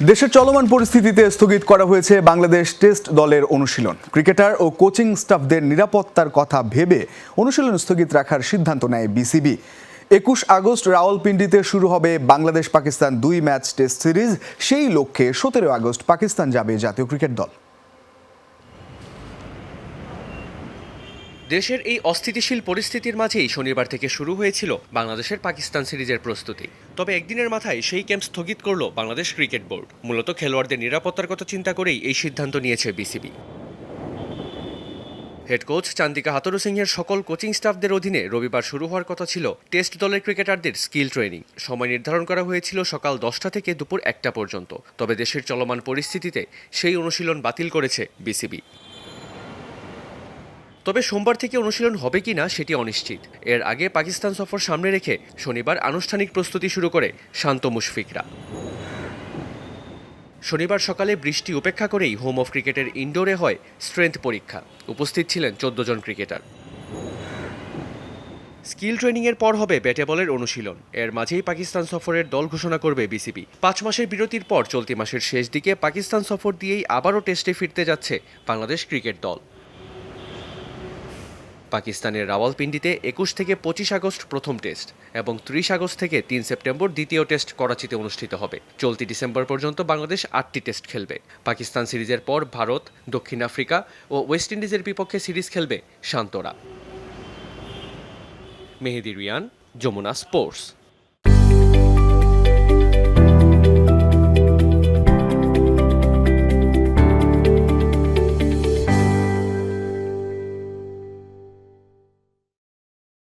দেশের চলমান পরিস্থিতিতে স্থগিত করা হয়েছে বাংলাদেশ টেস্ট দলের অনুশীলন। ক্রিকেটার ও কোচিং স্টাফদের নিরাপত্তার কথা ভেবে অনুশীলন স্থগিত রাখার সিদ্ধান্ত নেয় বিসিবি। একুশ আগস্ট রাওয়ালপিন্ডিতে শুরু হবে বাংলাদেশ পাকিস্তান দুই ম্যাচ টেস্ট সিরিজ। সেই লক্ষ্যে সতেরো আগস্ট পাকিস্তান যাবে জাতীয় ক্রিকেট দল। দেশের এই অস্থিতিশীল পরিস্থিতির মাঝেই শনিবার থেকে শুরু হয়েছিল বাংলাদেশের পাকিস্তান সিরিজের প্রস্তুতি। তবে একদিনের মাথায় সেই ক্যাম্প স্থগিত করল বাংলাদেশ ক্রিকেট বোর্ড। মূলত খেলোয়াড়দের নিরাপত্তার কথা চিন্তা করেই এই সিদ্ধান্ত নিয়েছে বিসিবি। হেড কোচ চান্দিকা হাতরু সিংহের সকল কোচিং স্টাফদের অধীনে রবিবার শুরু হওয়ার কথা ছিল টেস্ট দলের ক্রিকেটারদের স্কিল ট্রেনিং সময় নির্ধারণ করা হয়েছিল সকাল দশটা থেকে দুপুর একটা পর্যন্ত। তবে দেশের চলমান পরিস্থিতিতে সেই অনুশীলন বাতিল করেছে বিসিবি। তবে সোমবার থেকে অনুশীলন হবে কিনা সেটি অনিশ্চিত। এর আগে পাকিস্তান সফর সামনে রেখে শনিবার আনুষ্ঠানিক প্রস্তুতি শুরু করে শান্ত মুশফিকরা। শনিবার সকালে বৃষ্টি উপেক্ষা করেই হোম অফ ক্রিকেটের ইনডোরে হয় স্ট্রেংথ পরীক্ষা। উপস্থিত ছিলেন চোদ্দ জন ক্রিকেটার। স্কিল ট্রেনিংয়ের পর হবে ব্যাটে বলের অনুশীলন। এর মাঝেই পাকিস্তান সফরের দল ঘোষণা করবে বিসিবি। পাঁচ মাসের বিরতির পর চলতি মাসের শেষ দিকে পাকিস্তান সফর দিয়েই আবারও টেস্টে ফিরতে যাচ্ছে বাংলাদেশ ক্রিকেট দল। পাকিস্তানের রাওয়ালপিন্ডিতে একুশ থেকে পঁচিশ আগস্ট প্রথম টেস্ট এবং ত্রিশ আগস্ট থেকে তিন সেপ্টেম্বর দ্বিতীয় টেস্ট করাচিতে অনুষ্ঠিত হবে। চলতি ডিসেম্বর পর্যন্ত বাংলাদেশ আটটি টেস্ট খেলবে। পাকিস্তান সিরিজের পর ভারত, দক্ষিণ আফ্রিকা ও ওয়েস্ট ইন্ডিজের বিপক্ষে সিরিজ খেলবে শান্তরা। মেহেদি রিয়ান, যমুনা স্পোর্টস।